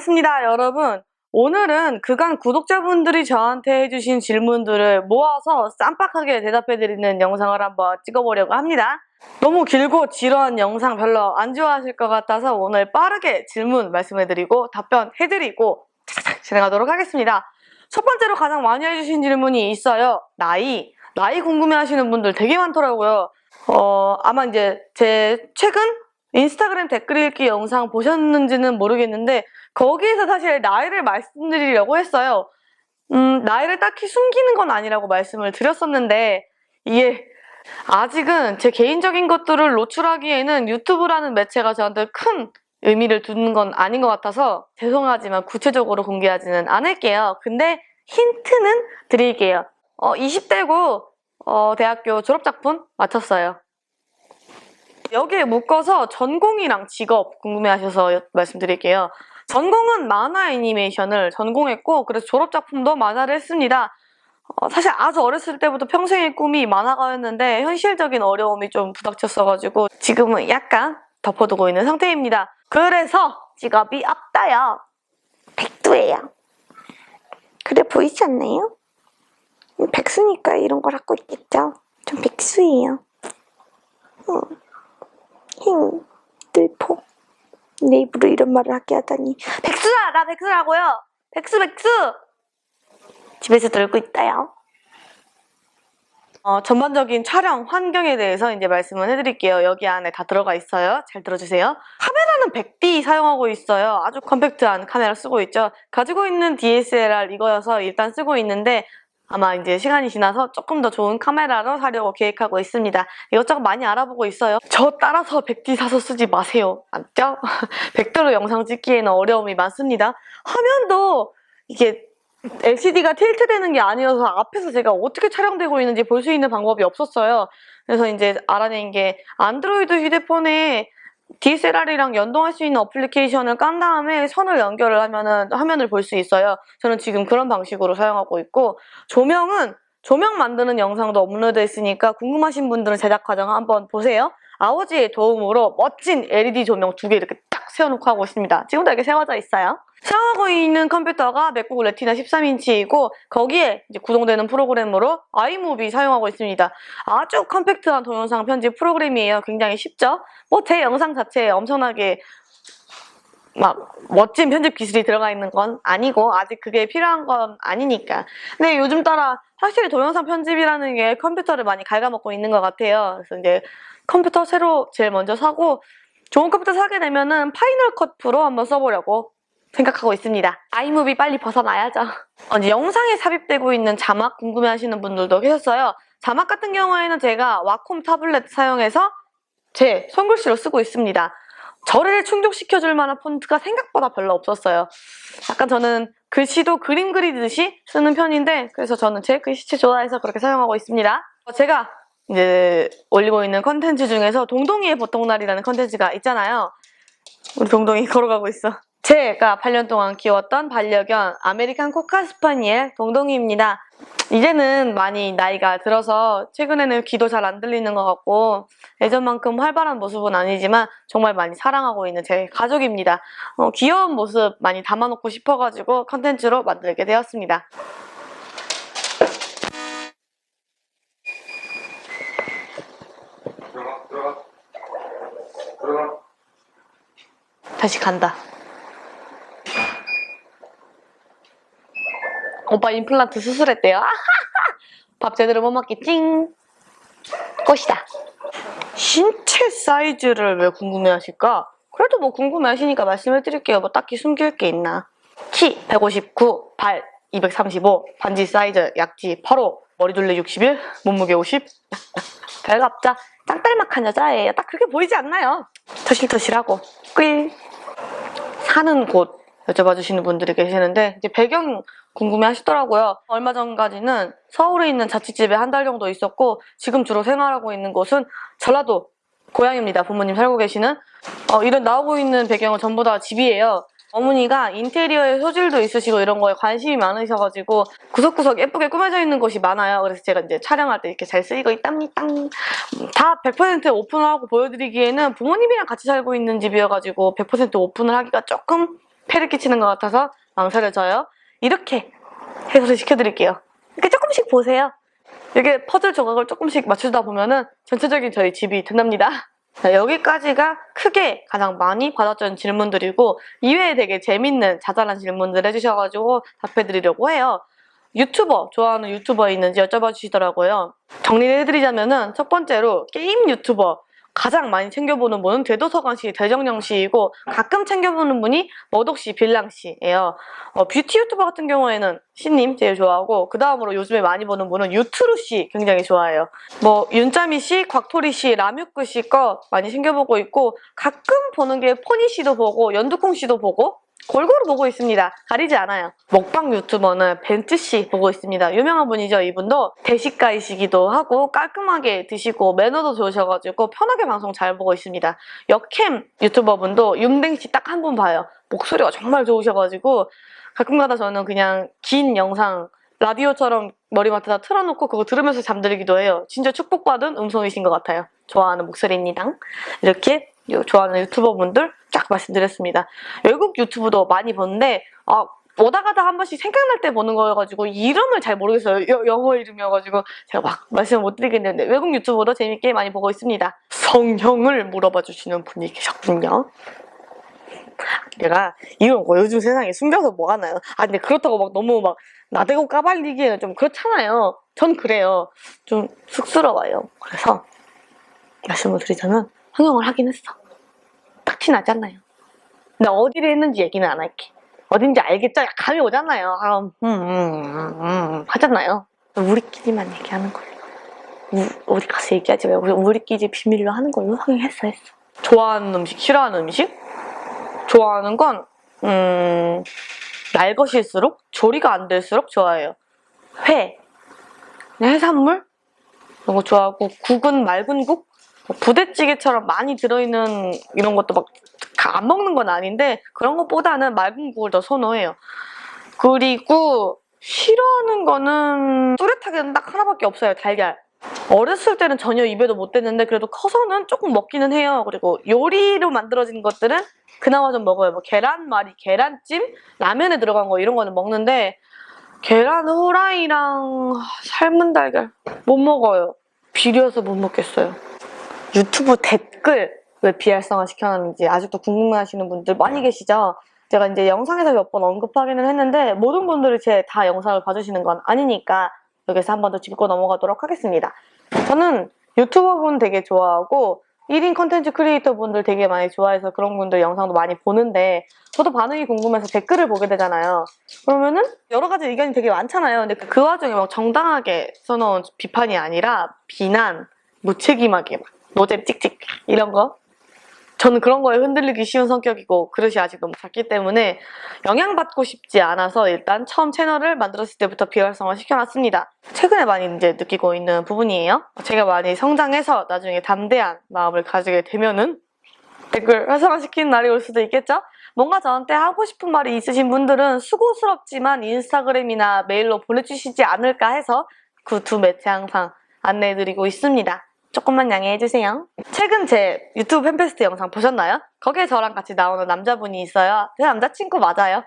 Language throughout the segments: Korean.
반갑습니다, 여러분. 오늘은 그간 구독자분들이 저한테 해주신 질문들을 모아서 쌈박하게 대답해드리는 영상을 한번 찍어보려고 합니다. 너무 길고 지루한 영상 별로 안 좋아하실 것 같아서 오늘 빠르게 질문 말씀해드리고 답변해드리고 진행하도록 하겠습니다. 첫 번째로 가장 많이 해주신 질문이 있어요. 나이. 나이 궁금해하시는 분들 되게 많더라고요. 어, 아마 이제 제 최근 인스타그램 댓글 읽기 영상 보셨는지는 모르겠는데 거기에서 사실 나이를 말씀드리려고 했어요. 음, 나이를 딱히 숨기는 건 아니라고 말씀을 드렸었는데 이게 아직은 제 개인적인 것들을 노출하기에는 유튜브라는 매체가 저한테 큰 의미를 두는 건 아닌 것 같아서 죄송하지만 구체적으로 공개하지는 않을게요. 근데 힌트는 드릴게요. 어, 20대고 어, 대학교 졸업작품 마쳤어요. 여기에 묶어서 전공이랑 직업 궁금해하셔서 여- 말씀드릴게요. 전공은 만화 애니메이션을 전공했고 그래서 졸업작품도 만화를 했습니다. 어, 사실 아주 어렸을 때부터 평생의 꿈이 만화가였는데 현실적인 어려움이 좀 부닥쳤어가지고 지금은 약간 덮어두고 있는 상태입니다. 그래서 직업이 없다요. 백두예요. 그래 보이지 않나요? 백수니까 이런 걸 하고 있겠죠. 좀 백수예요. 힝, 늘포. 내 입으로 이런 말을 하게 하다니. 백수야! 나 백수라고요! 백수, 백수! 집에서 놀고 있다요. 어, 전반적인 촬영 환경에 대해서 이제 말씀을 해드릴게요. 여기 안에 다 들어가 있어요. 잘 들어주세요. 카메라는 100D 사용하고 있어요. 아주 컴팩트한 카메라 쓰고 있죠. 가지고 있는 DSLR 이거여서 일단 쓰고 있는데 아마 이제 시간이 지나서 조금 더 좋은 카메라로 사려고 계획하고 있습니다. 이것저것 많이 알아보고 있어요. 저 따라서 100D 사서 쓰지 마세요. 맞죠? 100도로 영상 찍기에는 어려움이 많습니다. 화면도 이게 LCD가 틸트되는 게 아니어서 앞에서 제가 어떻게 촬영되고 있는지 볼 수 있는 방법이 없었어요. 그래서 이제 알아낸 게 안드로이드 휴대폰에 DSLR이랑 연동할 수 있는 어플리케이션을 깐 다음에 선을 연결을 하면은 화면을 볼 수 있어요. 저는 지금 그런 방식으로 사용하고 있고 조명은 조명 만드는 영상도 업로드 했으니까 궁금하신 분들은 제작 과정 한번 보세요. 아버지의 도움으로 멋진 LED 조명 두 개 이렇게 딱 세워놓고 하고 있습니다. 지금도 이렇게 세워져 있어요. 사용하고 있는 컴퓨터가 맥북 레티나 13인치이고 거기에 구동되는 프로그램으로 아이무비 사용하고 있습니다. 아주 컴팩트한 동영상 편집 프로그램이에요. 굉장히 쉽죠? 뭐 제 영상 자체에 엄청나게 막 멋진 편집 기술이 들어가 있는 건 아니고 아직 그게 필요한 건 아니니까. 근데 요즘 따라 확실히 동영상 편집이라는 게 컴퓨터를 많이 갉아먹고 있는 것 같아요. 그래서 이제 컴퓨터 새로 제일 먼저 사고 좋은 컴퓨터 사게 되면은 파이널 컷 프로 한번 써보려고 생각하고 있습니다. 아이무비 빨리 벗어나야죠. 어, 이제 영상에 삽입되고 있는 자막 궁금해하시는 분들도 계셨어요. 자막 같은 경우에는 제가 와콤 타블렛 사용해서 제 손글씨로 쓰고 있습니다. 저를 충족시켜줄 만한 폰트가 생각보다 별로 없었어요. 약간 저는 글씨도 그림 그리듯이 쓰는 편인데 그래서 저는 제 글씨체 좋아해서 그렇게 사용하고 있습니다. 어, 제가 이제 올리고 있는 컨텐츠 중에서 동동이의 보통날이라는 컨텐츠가 있잖아요. 우리 동동이 걸어가고 있어. 제가 8년 동안 키웠던 반려견 아메리칸 코카 스파니엘 동동이입니다. 이제는 많이 나이가 들어서 최근에는 귀도 잘 안 들리는 것 같고 예전만큼 활발한 모습은 아니지만 정말 많이 사랑하고 있는 제 가족입니다. 어, 귀여운 모습 많이 담아놓고 싶어가지고 컨텐츠로 만들게 되었습니다. 들어가 들어가 들어가 다시 간다. 오빠 임플란트 수술했대요. 밥 제대로 못 먹기 찡. 꽃이다. 신체 사이즈를 왜 궁금해하실까? 그래도 뭐 궁금해하시니까 말씀해드릴게요. 뭐 딱히 숨길 게 있나? 키 159, 발 235, 반지 사이즈 약지 8호, 머리 둘레 61, 몸무게 50. 별갑자 짱딸막한 여자예요. 딱 그렇게 보이지 않나요? 터실터실하고 꿀. 사는 곳 여쭤봐 주시는 분들이 계시는데 이제 배경 궁금해 하시더라고요. 얼마 전까지는 서울에 있는 자취집에 한 달 정도 있었고 지금 주로 생활하고 있는 곳은 전라도 고향입니다. 부모님 살고 계시는 어, 이런 나오고 있는 배경은 전부 다 집이에요. 어머니가 인테리어의 소질도 있으시고 이런 거에 관심이 많으셔가지고 구석구석 예쁘게 꾸며져 있는 곳이 많아요. 그래서 제가 이제 촬영할 때 이렇게 잘 쓰이고 있답니다. 음, 다100% 오픈을 하고 보여드리기에는 부모님이랑 같이 살고 있는 집이어가지고 100% 오픈을 하기가 조금 폐를 끼치는 것 같아서 망설여져요. 이렇게 해설을 시켜드릴게요. 이렇게 조금씩 보세요. 이게 퍼즐 조각을 조금씩 맞추다 보면은 전체적인 저희 집이 된답니다. 자, 여기까지가 크게 가장 많이 받았던 질문들이고 이외에 되게 재밌는 자잘한 질문들 해주셔가지고 답해드리려고 해요. 유튜버 좋아하는 유튜버 있는지 여쭤봐 주시더라고요. 정리를 해드리자면은 첫 번째로 게임 유튜버 가장 많이 챙겨보는 분은 대도서관 씨, 대정령 씨이고 가끔 챙겨보는 분이 머독 씨, 빌랑 씨예요. 어, 뷰티 유튜버 같은 경우에는 씨님 제일 좋아하고 그 다음으로 요즘에 많이 보는 분은 유트루 씨 굉장히 좋아해요. 뭐 윤짜미 씨, 곽토리 씨, 라뮤크 씨 거 많이 챙겨보고 있고 가끔 보는 게 포니 씨도 보고 연두콩 씨도 보고 골고루 보고 있습니다. 가리지 않아요. 먹방 유튜버는 벤츠 씨 보고 있습니다. 유명한 분이죠. 이분도 대식가이시기도 하고 깔끔하게 드시고 매너도 좋으셔가지고 편하게 방송 잘 보고 있습니다. 역캠 유튜버분도 윤뱅 씨 딱 한 분 봐요. 목소리가 정말 좋으셔가지고 가끔가다 저는 그냥 긴 영상 라디오처럼 머리맡에다 틀어놓고 그거 들으면서 잠들기도 해요. 진짜 축복받은 음성이신 것 같아요. 좋아하는 목소리입니다. 이렇게 요- 좋아하는 유튜버분들 쫙 말씀드렸습니다. 외국 유튜브도 많이 보는데 아 오다 가다 한 번씩 생각날 때 보는 거여가지고 이름을 잘 모르겠어요. 여- 영어 이름이어가지고 제가 막 말씀을 못 드리겠는데 외국 유튜브도 재밌게 많이 보고 있습니다. 성형을 물어봐 주시는 분이 계셨군요. 내가 이런 거 요즘 세상에 숨겨서 뭐 하나요? 아 근데 그렇다고 막 너무 막 나대고 까발리기에는 좀 그렇잖아요. 전 그래요. 좀 쑥스러워요. 그래서 말씀을 드리자면 성형을 하긴 했어. 딱히 나지 않나요? 근데 어디를 했는지 얘기는 안 할게. 어딘지 알겠죠? 감이 오잖아요. 아, 음, 음, 음, 음, 하잖아요. 우리끼리만 얘기하는 걸로. 우- 어디 가서 얘기하지 말고 우리- 우리끼리 비밀로 하는 걸로 성형했어 했어. 좋아하는 음식, 싫어하는 음식? 좋아하는 건 음, 날 것일수록 조리가 안 될수록 좋아해요. 회, 해산물 이런 거 좋아하고 국은 맑은 국, 뭐 부대찌개처럼 많이 들어있는 이런 것도 막 안 먹는 건 아닌데 그런 것보다는 맑은 국을 더 선호해요. 그리고 싫어하는 거는 뚜렷하게는 딱 하나밖에 없어요. 달걀. 어렸을 때는 전혀 입에도 못 댔는데 그래도 커서는 조금 먹기는 해요. 그리고 요리로 만들어진 것들은 그나마 좀 먹어요. 뭐 계란말이, 계란찜, 라면에 들어간 거 이런 거는 먹는데 계란 후라이랑 삶은 달걀 못 먹어요. 비려서 못 먹겠어요. 유튜브 댓글 왜 비활성화 시켜놨는지 아직도 궁금해하시는 분들 많이 계시죠? 제가 이제 영상에서 몇 번 언급하기는 했는데 모든 분들이 제 다 영상을 봐주시는 건 아니니까 여기서 한 번 더 짚고 넘어가도록 하겠습니다. 저는 유튜버분 되게 좋아하고 1인 컨텐츠 크리에이터 분들 되게 많이 좋아해서 그런 분들 영상도 많이 보는데 저도 반응이 궁금해서 댓글을 보게 되잖아요. 그러면은 여러 가지 의견이 되게 많잖아요. 근데 그 와중에 막 정당하게 써놓은 비판이 아니라 비난, 무책임하게 막 노잼 찍찍 이런 거 저는 그런 거에 흔들리기 쉬운 성격이고 그릇이 아직 너무 작기 때문에 영향받고 싶지 않아서 일단 처음 채널을 만들었을 때부터 비활성화 시켜놨습니다. 최근에 많이 이제 느끼고 있는 부분이에요. 제가 많이 성장해서 나중에 담대한 마음을 가지게 되면은 댓글 활성화시키는 날이 올 수도 있겠죠? 뭔가 저한테 하고 싶은 말이 있으신 분들은 수고스럽지만 인스타그램이나 메일로 보내주시지 않을까 해서 그 두 매체 항상 안내해드리고 있습니다. 조금만 양해해 주세요. 최근 제 유튜브 팬페스트 영상 보셨나요? 거기에 저랑 같이 나오는 남자분이 있어요. 제 남자친구 맞아요.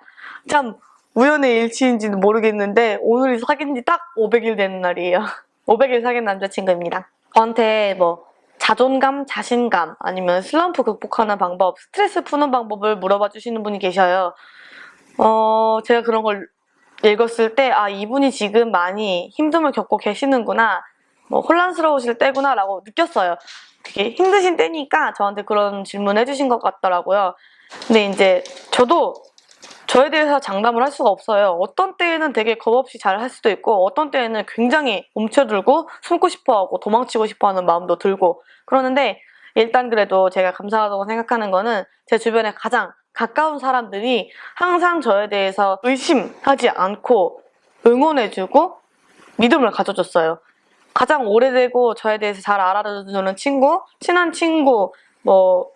참 우연의 일치인지는 모르겠는데 오늘이 사귄 지 딱 500일 되는 날이에요. 500일 사귄 남자친구입니다. 저한테 뭐 자존감, 자신감 아니면 슬럼프 극복하는 방법, 스트레스 푸는 방법을 물어봐 주시는 분이 계셔요. 어, 제가 그런 걸 읽었을 때, 아, 이분이 지금 많이 힘듦을 겪고 계시는구나, 뭐, 혼란스러우실 때구나라고 느꼈어요. 되게 힘드신 때니까 저한테 그런 질문 해주신 것 같더라고요. 근데 이제 저도 저에 대해서 장담을 할 수가 없어요. 어떤 때에는 되게 겁 없이 잘 할 수도 있고, 어떤 때에는 굉장히 움츠들고 숨고 싶어 하고 도망치고 싶어 하는 마음도 들고, 그러는데 일단 그래도 제가 감사하다고 생각하는 거는 제 주변에 가장 가까운 사람들이 항상 저에 대해서 의심하지 않고 응원해주고 믿음을 가져줬어요. 가장 오래되고 저에 대해서 잘 알아주는 친구, 친한 친구, 뭐,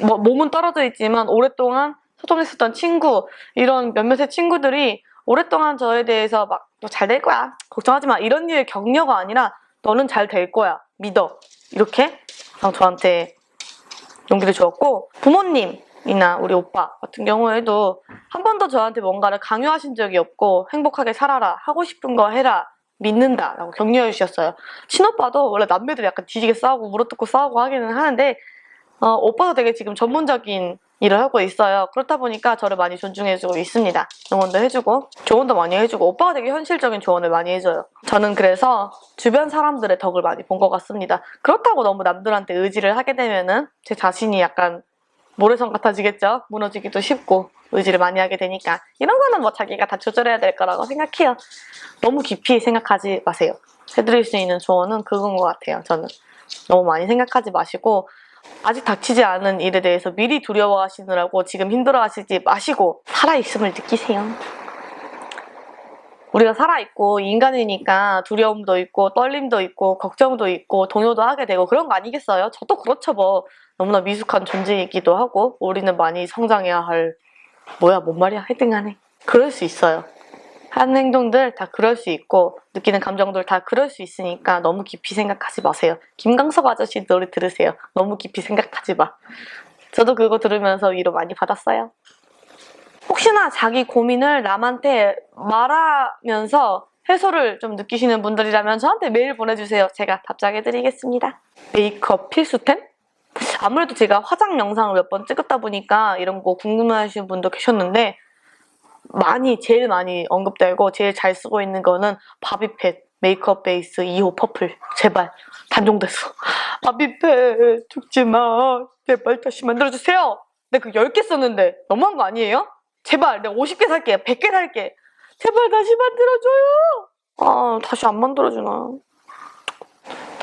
뭐 몸은 떨어져 있지만 오랫동안 소통했었던 친구, 이런 몇몇의 친구들이 오랫동안 저에 대해서 막잘될 거야, 걱정하지 마. 이런 류의 격려가 아니라 너는 잘 될 거야, 믿어. 이렇게 항상 저한테 용기를 주었고 부모님 이나 우리 오빠 같은 경우에도 한 번도 저한테 뭔가를 강요하신 적이 없고 행복하게 살아라 하고 싶은 거 해라 믿는다 라고 격려해 주셨어요. 친오빠도 원래 남매들이 약간 뒤지게 싸우고 물어뜯고 싸우고 하기는 하는데 어, 오빠도 되게 지금 전문적인 일을 하고 있어요. 그렇다 보니까 저를 많이 존중해주고 있습니다. 응원도 해주고 조언도 많이 해주고 오빠가 되게 현실적인 조언을 많이 해줘요. 저는 그래서 주변 사람들의 덕을 많이 본 것 같습니다. 그렇다고 너무 남들한테 의지를 하게 되면은 제 자신이 약간 모래성 같아지겠죠. 무너지기도 쉽고 의지를 많이 하게 되니까 이런 거는 뭐 자기가 다 조절해야 될 거라고 생각해요. 너무 깊이 생각하지 마세요. 해드릴 수 있는 조언은 그건 것 같아요. 저는 너무 많이 생각하지 마시고 아직 닥치지 않은 일에 대해서 미리 두려워하시느라고 지금 힘들어하시지 마시고 살아있음을 느끼세요. 우리가 살아있고 인간이니까 두려움도 있고 떨림도 있고 걱정도 있고 동요도 하게 되고 그런 거 아니겠어요? 저도 그렇죠 뭐 너무나 미숙한 존재이기도 하고 우리는 많이 성장해야 할 뭐야 뭔 말이야? 헤딩하네. 그럴 수 있어요. 하는 행동들 다 그럴 수 있고 느끼는 감정들 다 그럴 수 있으니까 너무 깊이 생각하지 마세요. 김광석 아저씨 노래 들으세요. 너무 깊이 생각하지 마. 저도 그거 들으면서 위로 많이 받았어요. 혹시나 자기 고민을 남한테 말하면서 해소를 좀 느끼시는 분들이라면 저한테 메일 보내주세요. 제가 답장해드리겠습니다. 메이크업 필수템? 아무래도 제가 화장 영상을 몇 번 찍었다 보니까 이런 거 궁금해하시는 분도 계셨는데 많이 제일 많이 언급되고 제일 잘 쓰고 있는 거는 바비팻 메이크업 베이스 2호 퍼플. 제발 단종됐어. 바비팻 죽지마. 제발 다시 만들어주세요. 내가 그 10개 썼는데 너무한 거 아니에요? 제발 내가 50개 살게 100개 살게. 제발 다시 만들어줘요. 아 다시 안 만들어주나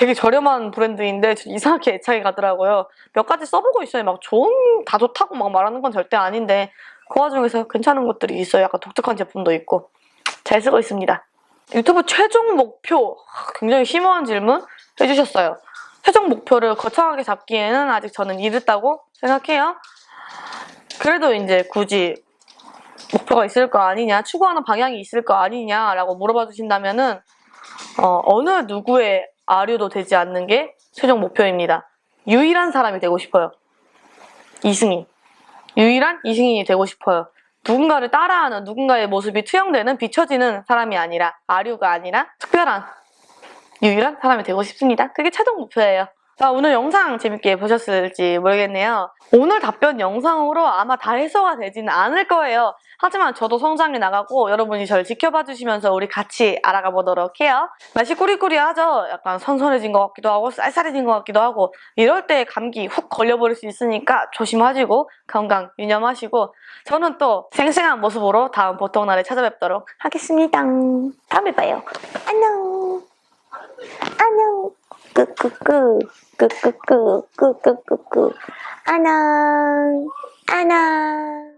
되게 저렴한 브랜드인데 저 이상하게 애착이 가더라고요. 몇 가지 써보고 있어요. 막 좋은 다 좋다고 막 말하는 건 절대 아닌데 그 와중에서 괜찮은 것들이 있어요. 약간 독특한 제품도 있고. 잘 쓰고 있습니다. 유튜브 최종 목표 하, 굉장히 심오한 질문 해주셨어요. 최종 목표를 거창하게 잡기에는 아직 저는 이르다고 생각해요. 그래도 이제 굳이 목표가 있을 거 아니냐, 추구하는 방향이 있을 거 아니냐라고 물어봐 주신다면은 어, 어느 누구의 아류도 되지 않는 게 최종 목표입니다. 유일한 사람이 되고 싶어요. 이승인. 유일한 이승인이 되고 싶어요. 누군가를 따라하는 누군가의 모습이 투영되는 비춰지는 사람이 아니라 아류가 아니라 특별한 유일한 사람이 되고 싶습니다. 그게 최종 목표예요. 자, 오늘 영상 재밌게 보셨을지 모르겠네요. 오늘 답변 영상으로 아마 다 해소가 되지는 않을 거예요. 하지만 저도 성장해 나가고 여러분이 저를 지켜봐 주시면서 우리 같이 알아가 보도록 해요. 날씨 꾸리꾸리하죠? 약간 선선해진 것 같기도 하고 쌀쌀해진 것 같기도 하고 이럴 때 감기 훅 걸려버릴 수 있으니까 조심하시고 건강 유념하시고 저는 또 생생한 모습으로 다음 보통 날에 찾아뵙도록 하겠습니다. 다음에 봐요. 안녕. 안녕. 咕咕咕咕咕咕咕咕咕，安娜，安娜。